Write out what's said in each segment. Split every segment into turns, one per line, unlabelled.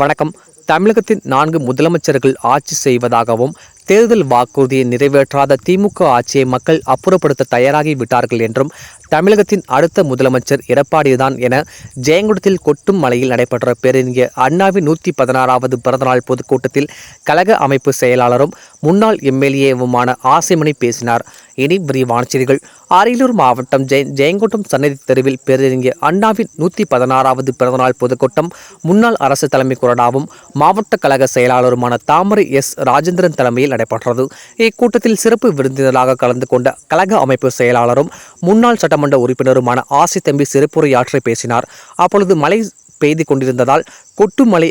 வணக்கம். தமிழகத்தின் நான்கு முதலமைச்சர்கள் ஆட்சி செய்வதாகவும் தேர்தல் வாக்குறுதியை நிறைவேற்றாத திமுக ஆட்சியை மக்கள் அப்புறப்படுத்த தயாராகி விட்டார்கள் என்றும் தமிழகத்தின் அடுத்த முதலமைச்சர் எடப்பாடிதான் என ஜெயங்குடத்தில் கொட்டும் மலையில் நடைபெற்ற பேரறிஞர் அண்ணாவின் நூற்றி பதினாறாவது பிறந்தநாள் பொதுக்கூட்டத்தில் கழக அமைப்பு செயலாளரும் முன்னாள் எம்எல்ஏவுமான ஆசைமணி பேசினார். இனி விரிவான செய்திகள். அரியலூர் மாவட்டம் ஜெய ஜெயங்கோட்டம் சன்னதி தெருவில் பேரறிஞர் அண்ணாவின் நூற்றி பதினாறாவது பிறந்தநாள் பொதுக்கூட்டம் முன்னாள் அரசு தலைமை கொறடாவும் மாவட்ட கழக செயலாளருமான தாமரை எஸ் ராஜேந்திரன் தலைமையில் நடைபெற்றது. இக்கூட்டத்தில் சிறப்பு விருந்தினராக கலந்து கொண்ட கழக அமைப்பு செயலாளரும் முன்னாள் சட்டமன்ற உறுப்பினருமான ஆசி தம்பி சிறப்புரையாற்றி பேசினார். அப்பொழுது மழை பெய்து கொண்டிருந்ததால் கொட்டுமலை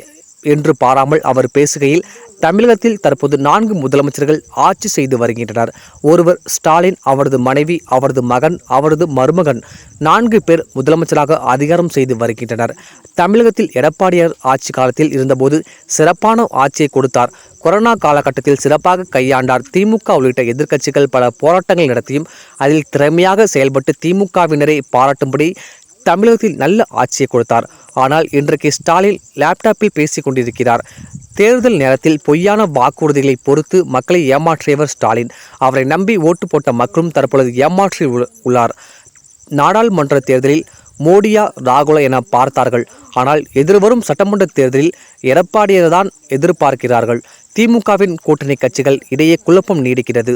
என்று பாராமல் அவர் பேசுகையில் தமிழகத்தில் தற்போது நான்கு முதலமைச்சர்கள் ஆட்சி செய்து வருகின்றனர். ஒருவர் ஸ்டாலின் அவரது மனைவி அவரது மகன் அவரது மருமகன் நான்கு பேர் முதலமைச்சராக அதிகாரம் செய்து வருகின்றனர். தமிழகத்தில் எடப்பாடியார் ஆட்சி காலத்தில் இருந்தபோது சிறப்பான ஆட்சியை கொடுத்தார். கொரோனா காலகட்டத்தில் சிறப்பாக கையாண்டார். திமுக உள்ளிட்ட எதிர்க்கட்சிகள் பல போராட்டங்கள் நடத்தியும் அதில் திறமையாக செயல்பட்டு திமுகவினரை பாராட்டும்படி தமிழகத்தில் நல்ல ஆட்சியை கொடுத்தார். ஆனால் இன்றைக்கு ஸ்டாலின் லேப்டாப்பில் பேசிக் கொண்டிருக்கிறார். தேர்தல் நேரத்தில் பொய்யான வாக்குறுதிகளை பொறுத்து மக்களை ஏமாற்றியவர் ஸ்டாலின். அவரை நம்பி ஓட்டு போட்ட மக்களும் தற்பொழுது ஏமாற்றி உள்ளார். நாடாளுமன்ற தேர்தலில் மோடியா ராகுலா என பார்த்தார்கள். ஆனால் எதிர்வரும் சட்டமன்ற தேர்தலில் எடப்பாடியை தான் எதிர்பார்க்கிறார்கள். திமுகவின் கூட்டணி கட்சிகள் இடையே குழப்பம் நீடிக்கிறது.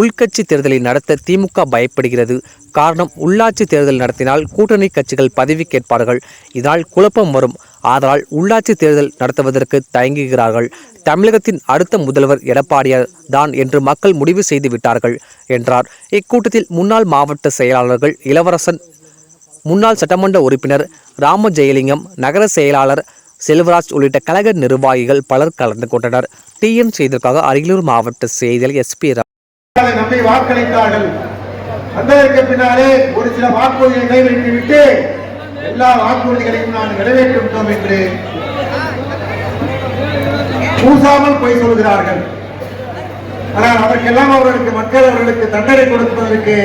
உள்கட்சி தேர்தலை நடத்த திமுக பயப்படுகிறது. காரணம் உள்ளாட்சி தேர்தல் நடத்தினால் கூட்டணி கட்சிகள் பதவி கேட்பார்கள். இதனால் குழப்பம் வரும். ஆதலால் உள்ளாட்சி தேர்தல் நடத்துவதற்கு தயங்குகிறார்கள். தமிழகத்தின் அடுத்த முதல்வர் எடப்பாடியார் தான் என்று மக்கள் முடிவு செய்து விட்டார்கள் என்றார். இக்கூட்டத்தில் முன்னாள் மாவட்ட செயலாளர்கள் இளவரசன் முன்னாள் சட்டமன்ற உறுப்பினர் ராம ஜெயலிங்கம் நகர செயலாளர் செல்வராஜ் உள்ளிட்ட கழக நிர்வாகிகள் பலர் கலந்து கொண்டனர். டிஎன் செய்திற்காக அரியலூர் மாவட்ட செய்தியாளர் எஸ்பி
நம்பி வாக்களித்தார்கள். வந்ததற்கு பின்னாலே ஒரு சில வாக்குறுதிகளை நிறைவேற்றிவிட்டு எல்லா வாக்குறுதிகளையும் நான் நிறைவேற்றிவிட்டோம் என்று பூசாமல் போய் சொல்கிறார்கள். ஆனால் அதற்கெல்லாம் அவர்களுக்கு மக்கள் அவர்களுக்கு தண்டனை கொடுப்பதற்கு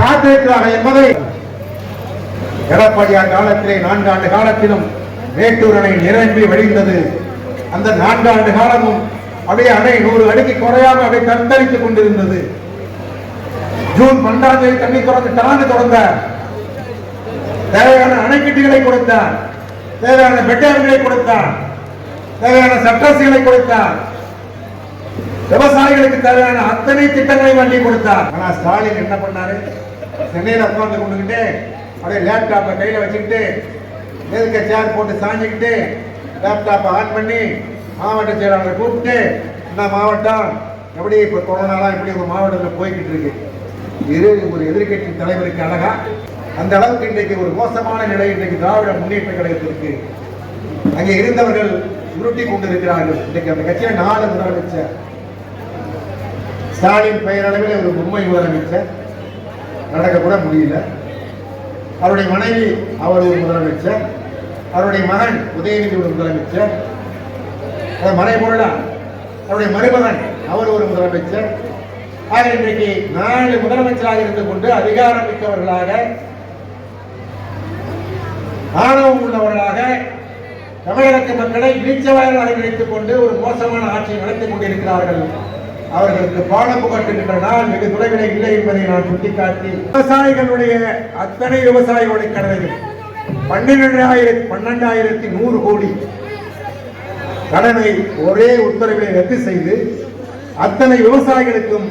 காத்திருக்கிறார்கள் என்பதை எடப்பாடியார் காலத்திலே நான்காண்டு காலத்திலும் மேட்டூர் அணை நிரம்பி வழிந்தது. அந்த நான்காண்டு காலமும் அப்படியே அணை நூறு அடிக்கு குறையாம அப்படியே தத்தளித்துக் கொண்டிருந்தது. ஜூன் பன்னெண்டாம் தேதி தண்ணி திறந்து டாண்டு திறந்தார். தேவையான அணைக்கட்டுகளை கொடுத்தார். தேவையான பெட்டார்களை கொடுத்தார். தேவையான சட்டரசுகளை கொடுத்தார். விவசாயிகளுக்கு தேவையான அத்தனை திட்டங்களை வண்டி கொடுத்தார். ஆனா ஸ்டாலின் என்ன பண்ணாரு? சென்னையில் உட்கார்ந்து கொண்டுகிட்டே அப்படியே லேப்டாப்பை கையில் வச்சுக்கிட்டு எதுக்க சேர் போட்டு சாஞ்சிக்கிட்டு லேப்டாப்பை ஆன் பண்ணி மாவட்ட செயலாளரை கூப்பிட்டு இந்த மாவட்டம் எப்படி இப்போ கொரோனாலாம் எப்படி ஒரு மாவட்டத்தில் போய்கிட்டு இருக்கு? இது ஒரு எதிர்க்கட்சி தலைவருக்கு அழகா அந்த அளவுக்கு இன்றைக்கு ஒரு மோசமான நிலை இன்றைக்கு திராவிட முன்னேற்ற கழகத்திற்கு அங்கே இருந்தவர்கள் உருட்டி கொண்டிருக்கிறார்கள். இன்றைக்கு அந்த கட்சியில் நாலு முதலமைச்சர் ஸ்டாலின் பெயரளவில் ஒரு உண்மை முதலமைச்சர் நடக்க கூட முடியல. அவருடைய மனைவி அவர் ஒரு முதலமைச்சர். அவருடைய மகன் உதயநிதி ஒரு முதலமைச்சர். அதை மறைபொருளா அவருடைய மருமகன் அவர் ஒரு முதலமைச்சர். ஆக இன்றைக்கு நாலு முதலமைச்சராக இருந்து கொண்டு அதிகாரம் மிக்கவர்களாக ஆணவம் உள்ளவர்களாக தமிழக மக்களை வீழ்ச்சவாயாக நினைத்துக் கொண்டு ஒரு மோசமான ஆட்சியை நடத்தி கொண்டிருக்கிறார்கள். அவர்களுக்கு பாடம் புகட்டுகின்ற நாள் வெகு தொலைவிலே இல்லை என்பதை நான் சுட்டிக்காட்டி விவசாயிகளுடைய அத்தனை விவசாயிகளுடைய கடனையும் பன்னிரெண்டாயிரத்தி பன்னெண்டாயிரத்தி நூறு கோடி கடனை ஒரே உத்தரவிலே ரத்து செய்து அத்தனை விவசாயிகளுக்கும்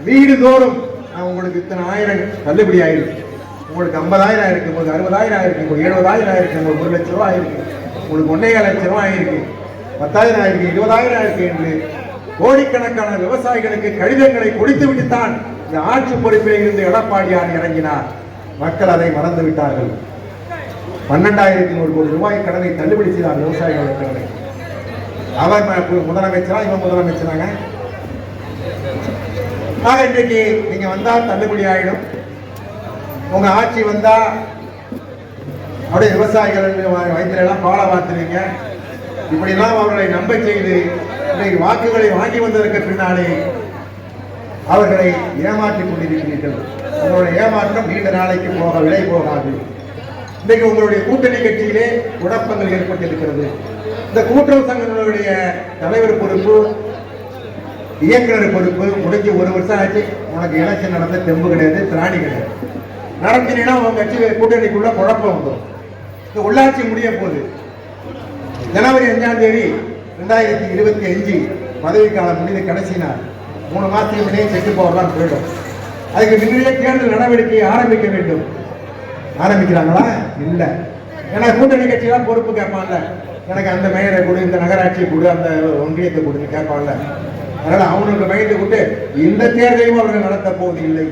வீடு தோறும் நான் உங்களுக்கு இத்தனை ஆயிரம் தள்ளுபடி ஆயிருக்கு. உங்களுக்கு ஐம்பதாயிரம் ஆயிருக்கு உங்களுக்கு அறுபதாயிரம் ஆயிருக்கு உங்களுக்கு எழுபதாயிரம் ஆயிருக்கு உங்களுக்கு ஒரு லட்சம் ரூபாய் ஆயிருக்கு உங்களுக்கு ஒன்றே லட்சம் ரூபாய் ஆயிருக்கு பத்தாயிரம் ஆயிருக்கு இருபதாயிரம் ஆயிருக்கு என்று கோடிக்கணக்கான விவசாயிகளுக்கு கடிதங்களை கொடுத்து விட்டுத்தான் இந்த ஆட்சி பொறுப்பில் இருந்து எடப்பாடியார் இறங்கினார். மக்கள் அதை மறந்து விட்டார்கள். பன்னெண்டாயிரத்தி நூறு கோடி ரூபாய் கடனை தள்ளுபடி செய்தார் விவசாயிகளுக்கு கடனை. அவர் முதலமைச்சரா? இவன் முதலமைச்சராங்க. ஆக இன்றைக்கு நீங்க வந்தா தள்ளுபடி ஆயிடும். உங்க ஆட்சி வந்தா அப்படியே விவசாயிகள் வயிற்றுலாம் பாலை பார்த்துருவீங்க. இப்படிலாம் அவர்களை நம்ப செய்து இன்றைக்கு வாக்குகளை வாங்கி வந்ததற்கு பின்னாலே அவர்களை ஏமாற்றிக் கொண்டிருக்கிறீர்கள். உங்களுடைய ஏமாற்றம் நீண்ட நாளைக்கு போக விலை போகாது. இன்றைக்கு உங்களுடைய கூட்டணி கட்சியிலே குழப்பங்கள் ஏற்பட்டிருக்கிறது. இந்த கூட்டுறவு சங்கங்களுடைய தலைவர் பொறுப்பு இயக்குனர் பொறுப்பு முடிஞ்சு ஒரு வருஷம் ஆச்சு. உனக்கு எலெக்ஷன் நடந்த தெம்பு கிடையாது திராணி கிடையாது. நடத்தினா உங்க கட்சி கூட்டணிக்குள்ள குழப்பம் வந்துடும். இந்த உள்ளாட்சி முடிய போகுது. ஜனவரி அஞ்சாம் தேதி ரெண்டாயிரத்தி இருபத்தி அஞ்சு பதவிக்காலம் முடிந்த கடைசி நாள். மூணு மாதத்துக்கு முன்னே செட்டு போகலாம் போயிடும். அதுக்கு முன்னாடியே தேர்தல் நடவடிக்கையை ஆரம்பிக்க வேண்டும். ஆரம்பிக்கிறாங்களா? இல்லை. ஏன்னா கூட்டணி கட்சியெல்லாம் பொறுப்பு கேட்பான்ல எனக்கு அந்த மேயரை கொடு இந்த நகராட்சியை கொடு அந்த ஒன்றியத்தை கொடுன்னு கேட்பான்ல அதனால அவனுக்கு மைண்டு விட்டு இந்த தேர்தலையும் அவர்கள் நடத்த போவது இல்லை